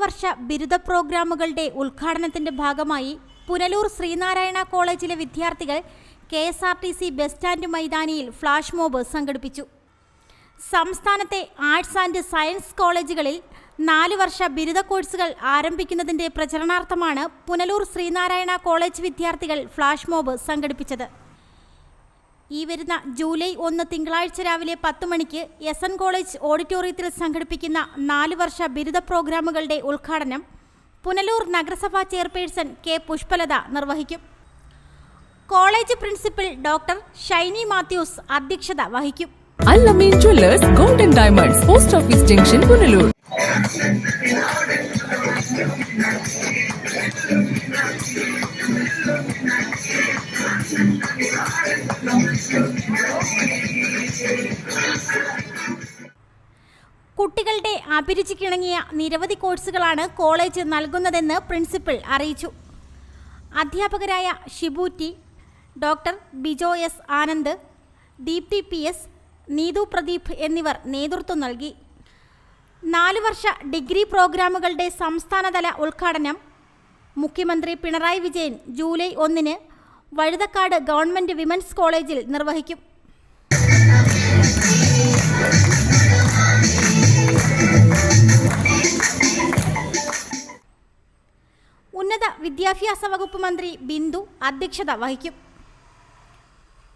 വർഷ ബിരുദ പ്രോഗ്രാമുകളുടെ ഉദ്ഘാടനത്തിന്റെ ഭാഗമായി പുനലൂർ ശ്രീനാരായണ കോളേജിലെ വിദ്യാർത്ഥികൾ K S R T C bus stand മൈതാനിയിൽ ഫ്ലാഷ് മോബ് സംഘടിപ്പിച്ചു. സംസ്ഥാനത്തെ ആർട്സ് ആൻഡ് സയൻസ് കോളേജുകളിൽ നാല് വർഷ ബിരുദ കോഴ്സുകൾ ആരംഭിക്കുന്നതിന്റെ പ്രചരണാർത്ഥമാണ് പുനലൂർ ശ്രീനാരായണ കോളേജ് വിദ്യാർത്ഥികൾ ഫ്ലാഷ് മോബ് സംഘടിപ്പിച്ചത്. ഈ വരുന്ന ജൂലൈ ഒന്ന് തിങ്കളാഴ്ച രാവിലെ പത്ത് മണിക്ക് എസ് എൻ കോളേജ് ഓഡിറ്റോറിയത്തിൽ സംഘടിപ്പിക്കുന്ന നാല് വർഷ ബിരുദ പ്രോഗ്രാമുകളുടെ ഉദ്ഘാടനം പുനലൂർ നഗരസഭാ ചെയർപേഴ്സൺ കെ പുഷ്പലത നിർവഹിക്കും. College principal doctor Shiny Mathews അധ്യക്ഷത വഹിക്കും. Allameen jewellers golden diamonds post office junction Punalur കുട്ടികളുടെ അഭിരുചിക്കിണങ്ങിയ നിരവധി കോഴ്സുകളാണ് കോളേജ് നൽകുന്നതെന്ന് പ്രിൻസിപ്പൽ അറിയിച്ചു. അധ്യാപകരായ Shibu T doctor Bijo S Anand Deepthi P S Neethu Pradeep എന്നിവർ നേതൃത്വം നൽകി. നാല് വർഷ ഡിഗ്രി പ്രോഗ്രാമുകളുടെ സംസ്ഥാനതല ഉദ്ഘാടനം മുഖ്യമന്ത്രി പിണറായി വിജയൻ ജൂലൈ ഒന്നിന് വഴുതക്കാട് ഗവൺമെന്റ് വിമൻസ് കോളേജിൽ നിർവഹിക്കും. ഉന്നത വിദ്യാഭ്യാസ വകുപ്പ് മന്ത്രി ബിന്ദു അധ്യക്ഷത വഹിക്കും.